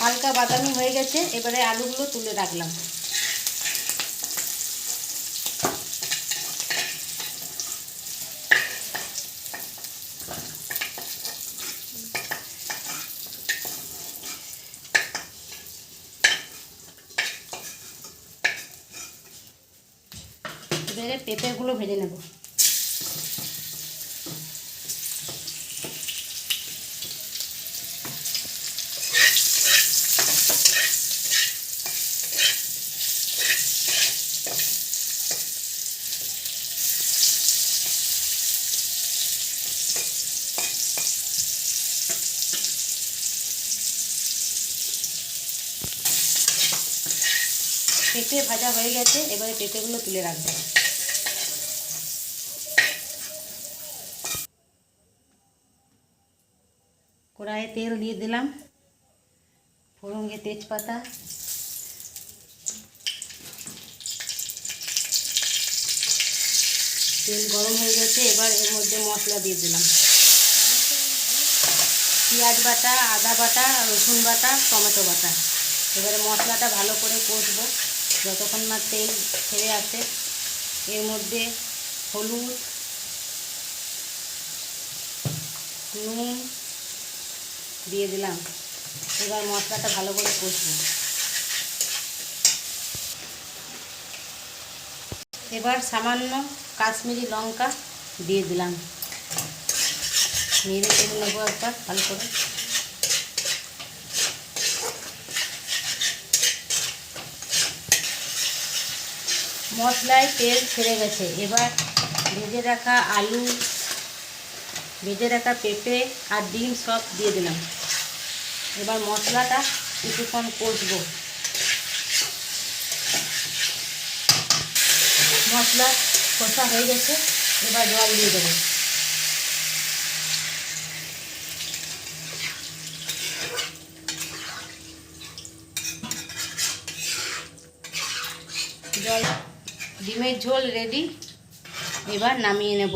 হালকা বাদামি হয়ে গেছে এবারে আলুগুলো তুলে রাখলাম। এবারে পেঁপেগুলো ভেজে নেব। পেঁপে ভাজা হয়ে গেছে, এবারে পেঁপেগুলো তুলে রাখব। কড়াইয়ে তেল দিয়ে দিলাম ফোড়ঙ্গে তেজপাতা। তেল গরম হয়ে গেছে, এবার এর মধ্যে মশলা দিয়ে দিলাম। পেঁয়াজ বাটা, আদা বাটা, রসুন বাটা, টমেটো বাটা। এবারে মশলাটা ভালো করে কষবো। যতক্ষণ না তেল ছেড়ে আসে, এর মধ্যে হলুদ, নুন দিয়ে দিলাম। এবার মশলাটা ভালো করে কষবো। এবার সামান্য কাশ্মীরি লঙ্কা দিয়ে দিলাম। নেড়ে টেড়ে নেব একবার ভালো করে। মশলায় তেল ছেড়ে গেছে। এবার ভেজে রাখা আলু, ভেজে রাখা পেঁপে আর ডিম সব দিয়ে দিলাম। এবার মশলাটা কিছুক্ষণ কষবো। মশলা কষা হয়ে গেছে, এবার জল দিয়ে দেবো। জল ডিমের ঝোল রেডি এবার নামিয়ে নেব।